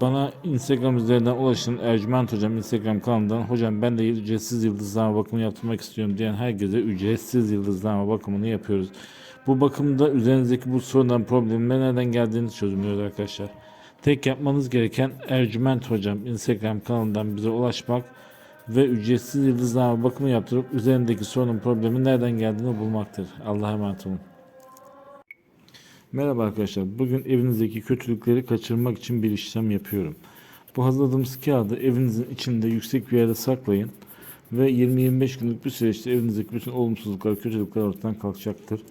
bana Instagram üzerinden ulaşın Ercüment Hocam Instagram kanalından hocam ben de ücretsiz yıldızlama bakımı yaptırmak istiyorum diyen herkese ücretsiz yıldızlama bakımını yapıyoruz. Bu bakımda üzerinizdeki bu sorunların problemin nereden geldiğini çözümlüyoruz arkadaşlar. Tek yapmanız gereken Ercüment Hocam Instagram kanalından bize ulaşmak ve ücretsiz yıldızlama bakımı yaptırıp üzerindeki sorunun problemin nereden geldiğini bulmaktır. Allah'a emanet olun. Merhaba arkadaşlar. Bugün evinizdeki kötülükleri kaçırmak için bir işlem yapıyorum. Bu hazırladığımız kağıdı evinizin içinde yüksek bir yerde saklayın ve 20-25 günlük bir süreçte evinizdeki bütün olumsuzluklar, kötülükler ortadan kalkacaktır.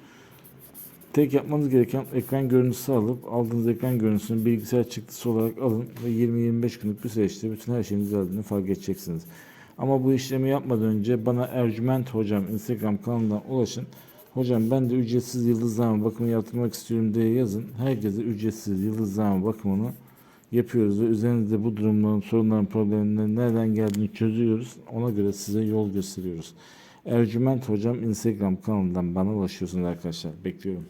Tek yapmanız gereken ekran görüntüsü alıp aldığınız ekran görüntüsünü bilgisayar çıktısı olarak alın ve 20-25 günlük bir süreçte bütün her şeyin düzeldiğini fark edeceksiniz. Ama bu işlemi yapmadan önce bana Ercüment Hocam Instagram kanalından ulaşın. Hocam ben de ücretsiz yıldızlama bakımı yaptırmak istiyorum diye yazın. Herkese ücretsiz yıldızlama bakımını yapıyoruz ve üzerinizde bu durumların, sorunların, problemlerin nereden geldiğini çözüyoruz. Ona göre size yol gösteriyoruz. Ercüment Hocam Instagram kanalından bana ulaşıyorsunuz arkadaşlar. Bekliyorum.